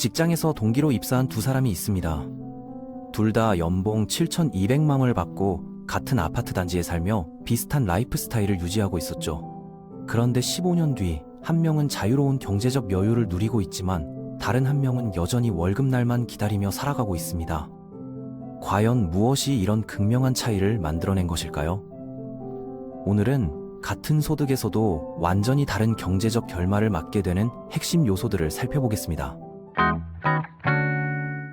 직장에서 동기로 입사한 두 사람이 있습니다. 둘 다 연봉 7,200만 원을 받고 같은 아파트 단지에 살며 비슷한 라이프 스타일을 유지하고 있었죠. 그런데 15년 뒤 한 명은 자유로운 경제적 여유를 누리고 있지만 다른 한 명은 여전히 월급날만 기다리며 살아가고 있습니다. 과연 무엇이 이런 극명한 차이를 만들어낸 것일까요? 오늘은 같은 소득에서도 완전히 다른 경제적 결말을 맞게 되는 핵심 요소들을 살펴보겠습니다.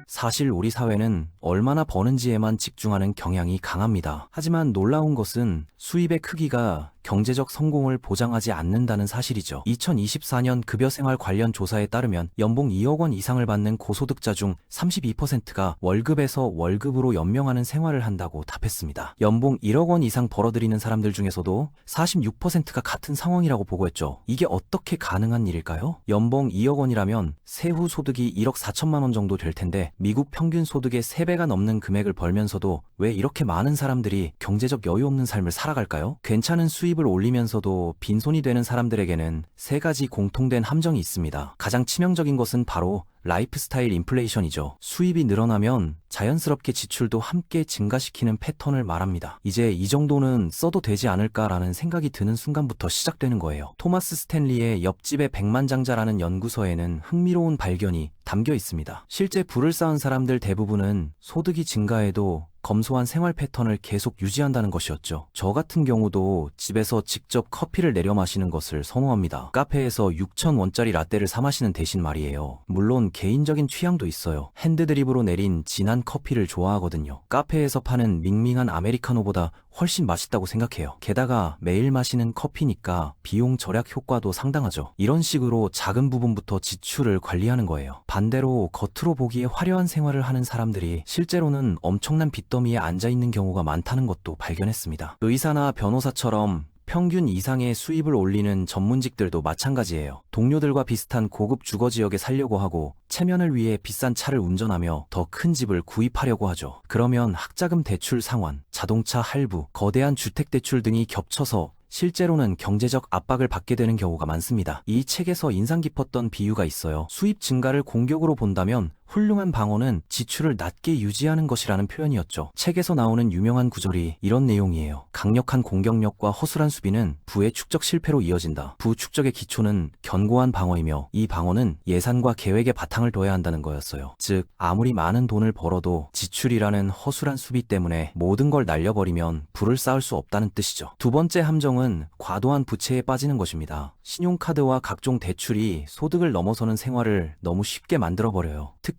사실 우리 사회는 얼마나 버는지에만 집중하는 경향이 강합니다. 하지만 놀라운 것은 수입의 크기가 경제적 성공을 보장하지 않는다는 사실이죠. 2024년 급여 생활 관련 조사에 따르면 연봉 2억 원 이상을 받는 고소득자 중 32%가 월급에서 월급으로 연명하는 생활을 한다고 답했습니다. 연봉 1억 원 이상 벌어들이는 사람들 중에서도 46%가 같은 상황이라고 보고했죠. 이게 어떻게 가능한 일일까요? 연봉 2억 원이라면 세후 소득이 1억 4천만 원 정도 될 텐데 미국 평균 소득의 3배가 넘는 금액을 벌면서도 왜 이렇게 많은 사람들이 경제적 여유 없는 삶을 살아갈까요? 괜찮은 수입 을 올리면서도 빈손이 되는 사람들에게는 세 가지 공통된 함정이 있습니다. 가장 치명적인 것은 바로 라이프 스타일 인플레이션이죠. 수입이 늘어나면 자연스럽게 지출도 함께 증가시키는 패턴을 말합니다. 이제 이 정도는 써도 되지 않을까라는 생각이 드는 순간부터 시작되는 거예요. 토마스 스탠리의 옆집의 백만장자라는 연구서에는 흥미로운 발견이 담겨 있습니다. 실제 부를 쌓은 사람들 대부분은 소득이 증가해도 검소한 생활 패턴을 계속 유지한다는 것이었죠. 저 같은 경우도 집에서 직접 커피를 내려 마시는 것을 선호합니다. 카페에서 6,000원짜리 라떼를 사 마시는 대신 말이에요. 물론 개인적인 취향도 있어요. 핸드드립으로 내린 진한 커피를 좋아하거든요. 카페에서 파는 밍밍한 아메리카노보다 훨씬 맛있다고 생각해요. 게다가 매일 마시는 커피니까 비용 절약 효과도 상당하죠. 이런 식으로 작은 부분부터 지출을 관리하는 거예요. 반대로 겉으로 보기에 화려한 생활을 하는 사람들이 실제로는 엄청난 빚더미에 앉아 있는 경우가 많다는 것도 발견했습니다. 의사나 변호사처럼 평균 이상의 수입을 올리는 전문직들도 마찬가지예요. 동료들과 비슷한 고급 주거 지역에 살려고 하고 체면을 위해 비싼 차를 운전하며 더 큰 집을 구입하려고 하죠. 그러면 학자금 대출 상환, 자동차 할부, 거대한 주택 대출 등이 겹쳐서 실제로는 경제적 압박을 받게 되는 경우가 많습니다. 이 책에서 인상 깊었던 비유가 있어요. 수입 증가를 공격으로 본다면 훌륭한 방어는 지출을 낮게 유지하는 것이라는 표현이었죠. 책에서 나오는 유명한 구절이 이런 내용이에요. 강력한 공격력과 허술한 수비는 부의 축적 실패로 이어진다. 부 축적의 기초는 견고한 방어이며 이 방어는 예산과 계획에 바탕을 둬야 한다는 거였어요. 즉, 아무리 많은 돈을 벌어도 지출이라는 허술한 수비 때문에 모든 걸 날려버리면 부를 쌓을 수 없다는 뜻이죠. 두 번째 함정은 과도한 부채에 빠지는 것입니다. 신용카드와 각종 대출이 소득을 넘어서는 생활을 너무 쉽게 만들어버려요. 특히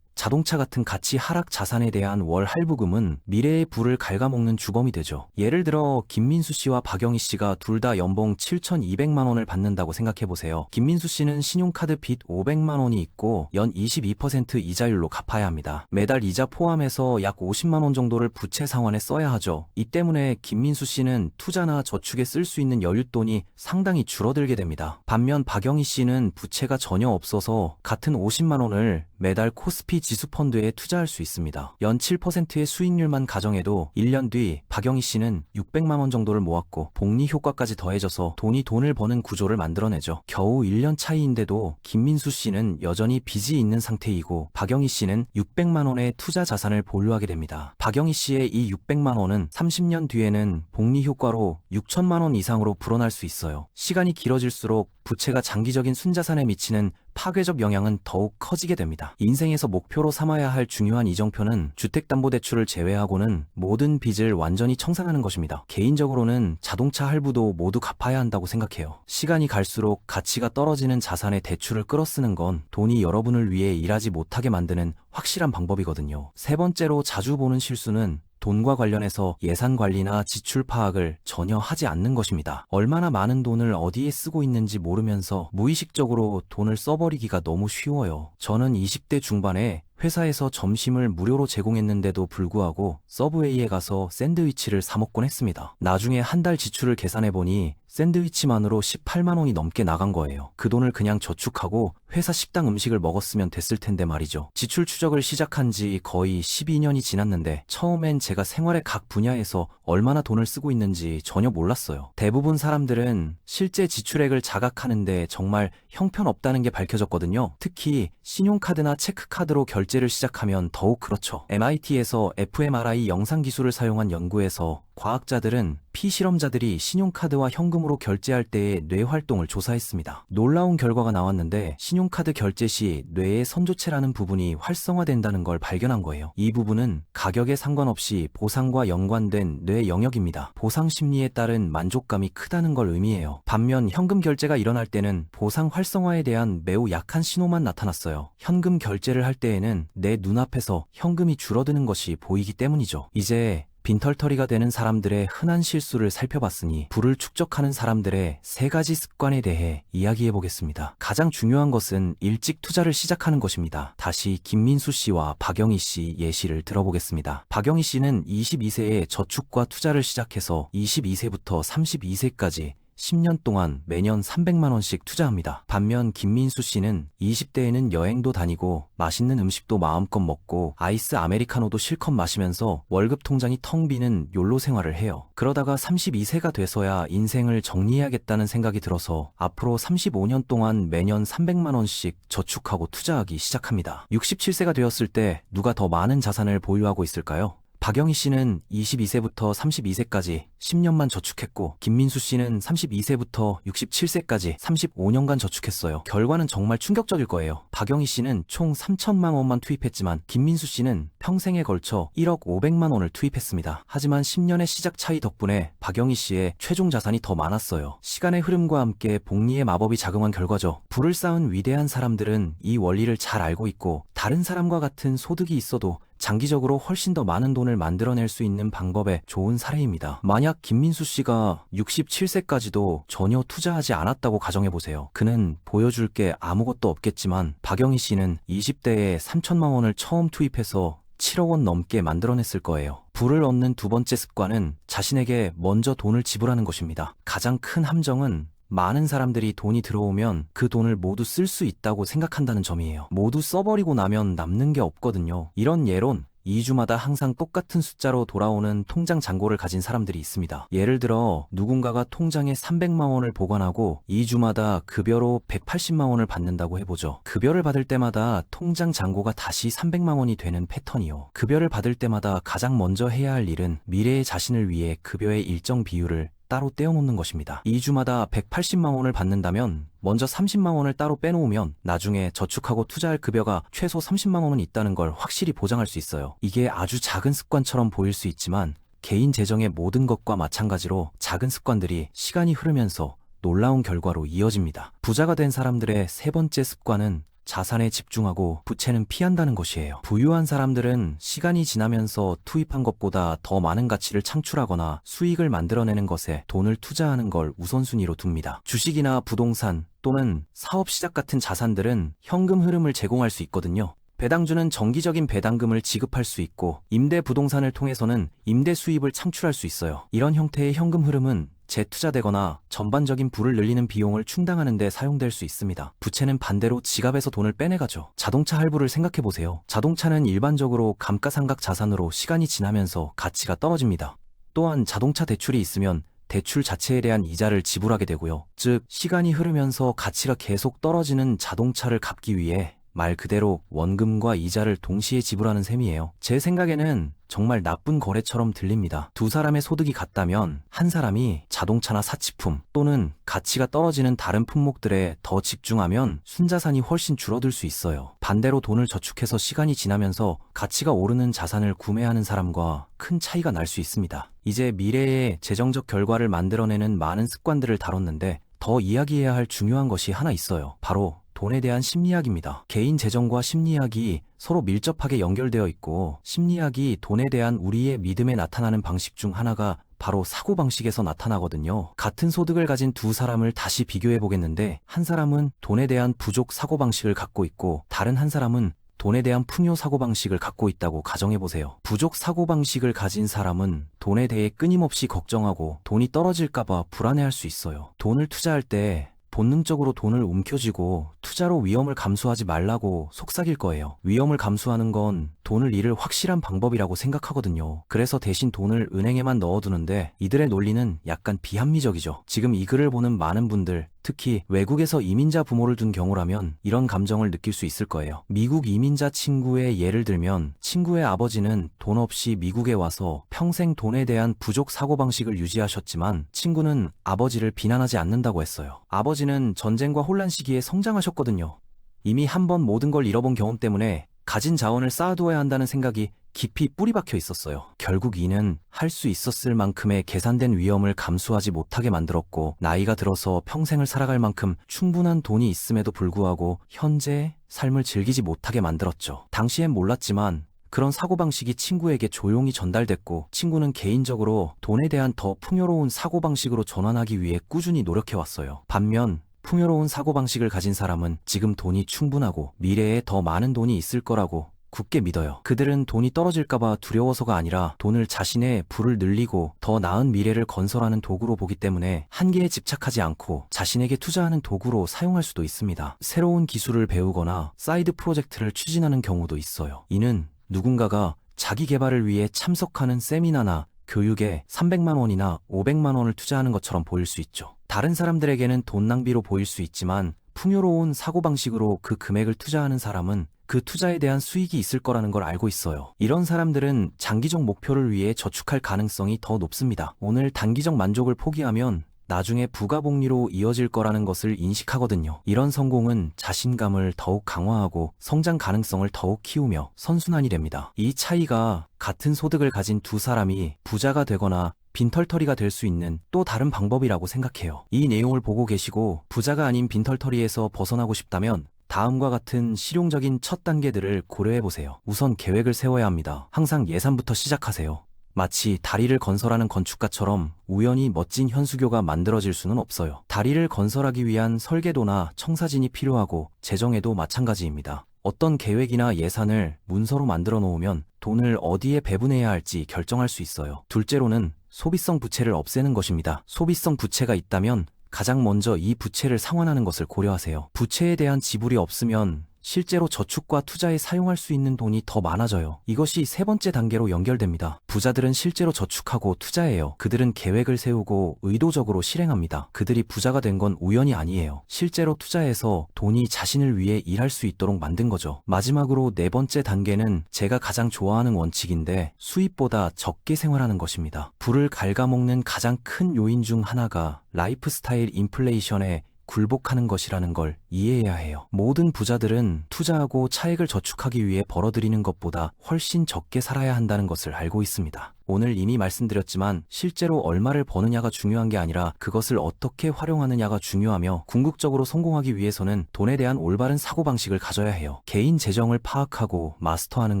자동차 같은 가치 하락 자산에 대한 월 할부금은 미래의 부를 갉아먹는 주범이 되죠. 예를 들어 김민수 씨와 박영희 씨가 둘 다 연봉 7,200만 원을 받는다고 생각해 보세요. 김민수 씨는 신용카드 빚 500만 원이 있고 연 22% 이자율로 갚아야 합니다. 매달 이자 포함해서 약 50만 원 정도를 부채 상환에 써야 하죠. 이 때문에 김민수 씨는 투자나 저축에 쓸 수 있는 여윳돈이 상당히 줄어들게 됩니다. 반면 박영희 씨는 부채가 전혀 없어서 같은 50만 원을 매달 코스피 지수 펀드에 투자할 수 있습니다. 연 7%의 수익률만 가정해도 1년 뒤 박영희 씨는 600만 원 정도를 모았고 복리 효과까지 더해져서 돈이 돈을 버는 구조를 만들어내죠. 겨우 1년 차이인데도 김민수 씨는 여전히 빚이 있는 상태이고 박영희 씨는 600만 원의 투자 자산을 보유하게 됩니다. 박영희 씨의 이 600만 원은 30년 뒤에는 복리 효과로 6천만 원 이상으로 불어날 수 있어요. 시간이 길어질수록 부채가 장기적인 순자산에 미치는 파괴적 영향은 더욱 커지게 됩니다. 인생에서 목표로 삼아야 할 중요한 이정표는 주택담보대출을 제외하고는 모든 빚을 완전히 청산하는 것입니다. 개인적으로는 자동차 할부도 모두 갚아야 한다고 생각해요. 시간이 갈수록 가치가 떨어지는 자산의 대출을 끌어쓰는 건 돈이 여러분을 위해 일하지 못하게 만드는 확실한 방법이거든요. 세 번째로 자주 보는 실수는 돈과 관련해서 예산 관리나 지출 파악을 전혀 하지 않는 것입니다. 얼마나 많은 돈을 어디에 쓰고 있는지 모르면서 무의식적으로 돈을 써버리기가 너무 쉬워요. 저는 20대 중반에 회사에서 점심을 무료로 제공했는데도 불구하고 서브웨이에 가서 샌드위치를 사 먹곤 했습니다. 나중에 한 달 지출을 계산해 보니 샌드위치만으로 18만 원이 넘게 나간 거예요. 그 돈을 그냥 저축하고 회사 식당 음식을 먹었으면 됐을 텐데 말이죠. 지출 추적을 시작한 지 거의 12년이 지났는데 처음엔 제가 생활의 각 분야에서 얼마나 돈을 쓰고 있는지 전혀 몰랐어요. 대부분 사람들은 실제 지출액을 자각하는데 정말 형편없다는 게 밝혀졌거든요. 특히 신용카드나 체크카드로 결 제를 시작하면 더욱 그렇죠. MIT에서 fMRI 영상 기술을 사용한 연구에서 과학자들은 피실험자들이 신용카드와 현금으로 결제할 때의 뇌 활동을 조사했습니다. 놀라운 결과가 나왔는데 신용카드 결제 시 뇌의 선조체라는 부분이 활성화된다는 걸 발견한 거예요. 이 부분은 가격에 상관없이 보상과 연관된 뇌 영역입니다. 보상 심리에 따른 만족감이 크다는 걸 의미해요. 반면 현금 결제가 일어날 때는 보상 활성화에 대한 매우 약한 신호만 나타났어요. 현금 결제를 할 때에는 내 눈앞에서 현금이 줄어드는 것이 보이기 때문이죠. 이제 빈털터리가 되는 사람들의 흔한 실수를 살펴봤으니 부를 축적하는 사람들의 세 가지 습관에 대해 이야기해 보겠습니다. 가장 중요한 것은 일찍 투자를 시작하는 것입니다. 다시 김민수 씨와 박영희 씨 예시를 들어보겠습니다. 박영희 씨는 22세에 저축과 투자를 시작해서 22세부터 32세까지 10년 동안 매년 300만 원씩 투자합니다. 반면 김민수 씨는 20대에는 여행도 다니고 맛있는 음식도 마음껏 먹고 아이스 아메리카노도 실컷 마시면서 월급 통장이 텅 비는 욜로 생활을 해요. 그러다가 32세가 돼서야 인생을 정리해야겠다는 생각이 들어서 앞으로 35년 동안 매년 300만 원씩 저축하고 투자하기 시작합니다. 67세가 되었을 때 누가 더 많은 자산을 보유하고 있을까요? 박영희 씨는 22세부터 32세까지 10년만 저축했고 김민수 씨는 32세부터 67세까지 35년간 저축했어요. 결과는 정말 충격적일 거예요. 박영희 씨는 총 3천만 원만 투입했지만 김민수 씨는 평생에 걸쳐 1억 500만 원을 투입했습니다. 하지만 10년의 시작 차이 덕분에 박영희 씨의 최종 자산이 더 많았어요. 시간의 흐름과 함께 복리의 마법이 작용한 결과죠. 부를 쌓은 위대한 사람들은 이 원리를 잘 알고 있고 다른 사람과 같은 소득이 있어도 장기적으로 훨씬 더 많은 돈을 만들어낼 수 있는 방법의 좋은 사례입니다. 만약 김민수 씨가 67세까지도 전혀 투자하지 않았다고 가정해보세요. 그는 보여줄 게 아무것도 없겠지만 박영희 씨는 20대에 3천만 원을 처음 투입해서 7억 원 넘게 만들어냈을 거예요. 부를 얻는 두 번째 습관은 자신에게 먼저 돈을 지불하는 것입니다. 가장 큰 함정은 많은 사람들이 돈이 들어오면 그 돈을 모두 쓸 수 있다고 생각한다는 점이에요. 모두 써버리고 나면 남는 게 없거든요. 이런 예론 2주마다 항상 똑같은 숫자로 돌아오는 통장 잔고를 가진 사람들이 있습니다. 예를 들어 누군가가 통장에 300만 원을 보관하고 2주마다 급여로 180만 원을 받는다고 해보죠. 급여를 받을 때마다 통장 잔고가 다시 300만 원이 되는 패턴이요. 급여를 받을 때마다 가장 먼저 해야 할 일은 미래의 자신을 위해 급여의 일정 비율을 따로 떼어놓는 것입니다. 2주마다 180만 원을 받는다면 먼저 30만 원을 따로 빼놓으면 나중에 저축하고 투자할 급여가 최소 30만 원은 있다는 걸 확실히 보장할 수 있어요. 이게 아주 작은 습관처럼 보일 수 있지만 개인 재정의 모든 것과 마찬가지로 작은 습관들이 시간이 흐르면서 놀라운 결과로 이어집니다. 부자가 된 사람들의 세 번째 습관은 자산에 집중하고 부채는 피한다는 것이에요. 부유한 사람들은 시간이 지나면서 투입한 것보다 더 많은 가치를 창출하거나 수익을 만들어내는 것에 돈을 투자하는 걸 우선순위로 둡니다. 주식이나 부동산 또는 사업 시작 같은 자산들은 현금 흐름을 제공할 수 있거든요. 배당주는 정기적인 배당금을 지급할 수 있고 임대 부동산을 통해서는 임대 수입을 창출할 수 있어요. 이런 형태의 현금 흐름은 재투자되거나 전반적인 부를 늘리는 비용을 충당하는 데 사용될 수 있습니다. 부채는 반대로 지갑에서 돈을 빼내가죠. 자동차 할부를 생각해 보세요. 자동차는 일반적으로 감가상각 자산으로 시간이 지나면서 가치가 떨어집니다. 또한 자동차 대출이 있으면 대출 자체에 대한 이자를 지불하게 되고요. 즉, 시간이 흐르면서 가치가 계속 떨어지는 자동차를 갚기 위해 말 그대로 원금과 이자를 동시에 지불하는 셈이에요. 제 생각에는 정말 나쁜 거래처럼 들립니다. 두 사람의 소득이 같다면 한 사람이 자동차나 사치품 또는 가치가 떨어지는 다른 품목들에 더 집중하면 순자산이 훨씬 줄어들 수 있어요. 반대로 돈을 저축해서 시간이 지나면서 가치가 오르는 자산을 구매하는 사람과 큰 차이가 날 수 있습니다. 이제 미래의 재정적 결과를 만들어내는 많은 습관들을 다뤘는데 더 이야기해야 할 중요한 것이 하나 있어요. 바로 돈에 대한 심리학입니다. 개인 재정과 심리학이 서로 밀접하게 연결되어 있고 심리학이 돈에 대한 우리의 믿음에 나타나는 방식 중 하나가 바로 사고방식에서 나타나거든요. 같은 소득을 가진 두 사람을 다시 비교해 보겠는데 한 사람은 돈에 대한 부족 사고방식을 갖고 있고 다른 한 사람은 돈에 대한 풍요 사고방식을 갖고 있다고 가정해보세요. 부족 사고방식을 가진 사람은 돈에 대해 끊임없이 걱정하고 돈이 떨어질까봐 불안해할 수 있어요. 돈을 투자할 때 본능적으로 돈을 움켜쥐고 투자로 위험을 감수하지 말라고 속삭일 거예요. 위험을 감수하는 건 돈을 잃을 확실한 방법이라고 생각하거든요. 그래서 대신 돈을 은행에만 넣어두는데 이들의 논리는 약간 비합리적이죠. 지금 이 글을 보는 많은 분들, 특히 외국에서 이민자 부모를 둔 경우라면 이런 감정을 느낄 수 있을 거예요. 미국 이민자 친구의 예를 들면 친구의 아버지는 돈 없이 미국에 와서 평생 돈에 대한 부족 사고방식을 유지하셨지만 친구는 아버지를 비난하지 않는다고 했어요. 아버지는 전쟁과 혼란 시기에 성장하셨거든요. 이미 한 번 모든 걸 잃어본 경험 때문에 가진 자원을 쌓아두어야 한다는 생각이 깊이 뿌리 박혀 있었어요. 결국 이는 할 수 있었을 만큼의 계산된 위험을 감수하지 못하게 만들었고, 나이가 들어서 평생을 살아갈 만큼 충분한 돈이 있음에도 불구하고 현재의 삶을 즐기지 못하게 만들었죠. 당시엔 몰랐지만 그런 사고방식이 친구에게 조용히 전달됐고 친구는 개인적으로 돈에 대한 더 풍요로운 사고방식으로 전환하기 위해 꾸준히 노력해왔어요. 반면 풍요로운 사고방식을 가진 사람은 지금 돈이 충분하고 미래에 더 많은 돈이 있을 거라고 굳게 믿어요. 그들은 돈이 떨어질까봐 두려워서가 아니라 돈을 자신의 부를 늘리고 더 나은 미래를 건설하는 도구로 보기 때문에 한계에 집착하지 않고 자신에게 투자하는 도구로 사용할 수도 있습니다. 새로운 기술을 배우거나 사이드 프로젝트를 추진하는 경우도 있어요. 이는 누군가가 자기 개발을 위해 참석하는 세미나나 교육에 300만 원이나 500만 원을 투자하는 것처럼 보일 수 있죠. 다른 사람들에게는 돈 낭비로 보일 수 있지만 풍요로운 사고방식으로 그 금액을 투자하는 사람은 그 투자에 대한 수익이 있을 거라는 걸 알고 있어요. 이런 사람들은 장기적 목표를 위해 저축할 가능성이 더 높습니다. 오늘 단기적 만족을 포기하면 나중에 부가복리로 이어질 거라는 것을 인식하거든요. 이런 성공은 자신감을 더욱 강화하고 성장 가능성을 더욱 키우며 선순환이 됩니다. 이 차이가 같은 소득을 가진 두 사람이 부자가 되거나 빈털터리가 될 수 있는 또 다른 방법이라고 생각해요. 이 내용을 보고 계시고 부자가 아닌 빈털터리에서 벗어나고 싶다면 다음과 같은 실용적인 첫 단계들을 고려해 보세요. 우선 계획을 세워야 합니다. 항상 예산부터 시작하세요. 마치 다리를 건설하는 건축가처럼 우연히 멋진 현수교가 만들어질 수는 없어요. 다리를 건설하기 위한 설계도나 청사진이 필요하고 재정에도 마찬가지입니다. 어떤 계획이나 예산을 문서로 만들어 놓으면 돈을 어디에 배분해야 할지 결정할 수 있어요. 둘째로는 소비성 부채를 없애는 것입니다. 소비성 부채가 있다면 가장 먼저 이 부채를 상환하는 것을 고려하세요. 부채에 대한 지불이 없으면 실제로 저축과 투자에 사용할 수 있는 돈이 더 많아져요. 이것이 세 번째 단계로 연결됩니다. 부자들은 실제로 저축하고 투자해요. 그들은 계획을 세우고 의도적으로 실행합니다. 그들이 부자가 된 건 우연이 아니에요. 실제로 투자해서 돈이 자신을 위해 일할 수 있도록 만든 거죠. 마지막으로 네 번째 단계는 제가 가장 좋아하는 원칙인데 수입보다 적게 생활하는 것입니다. 불을 갉아먹는 가장 큰 요인 중 하나가 라이프 스타일 인플레이션에 굴복하는 것이라는 걸 이해해야 해요. 모든 부자들은 투자하고 차액을 저축하기 위해 벌어들이는 것보다 훨씬 적게 살아야 한다는 것을 알고 있습니다. 오늘 이미 말씀드렸지만 실제로 얼마를 버느냐가 중요한 게 아니라 그것을 어떻게 활용하느냐가 중요하며 궁극적으로 성공하기 위해서는 돈에 대한 올바른 사고방식을 가져야 해요. 개인 재정을 파악하고 마스터하는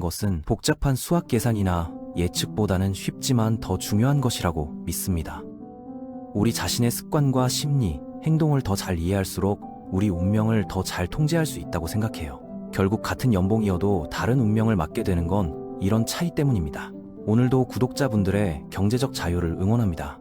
것은 복잡한 수학 계산이나 예측보다는 쉽지만 더 중요한 것이라고 믿습니다. 우리 자신의 습관과 심리, 행동을 더 잘 이해할수록 우리 운명을 더 잘 통제할 수 있다고 생각해요. 결국 같은 연봉이어도 다른 운명을 맞게 되는 건 이런 차이 때문입니다. 오늘도 구독자분들의 경제적 자유를 응원합니다.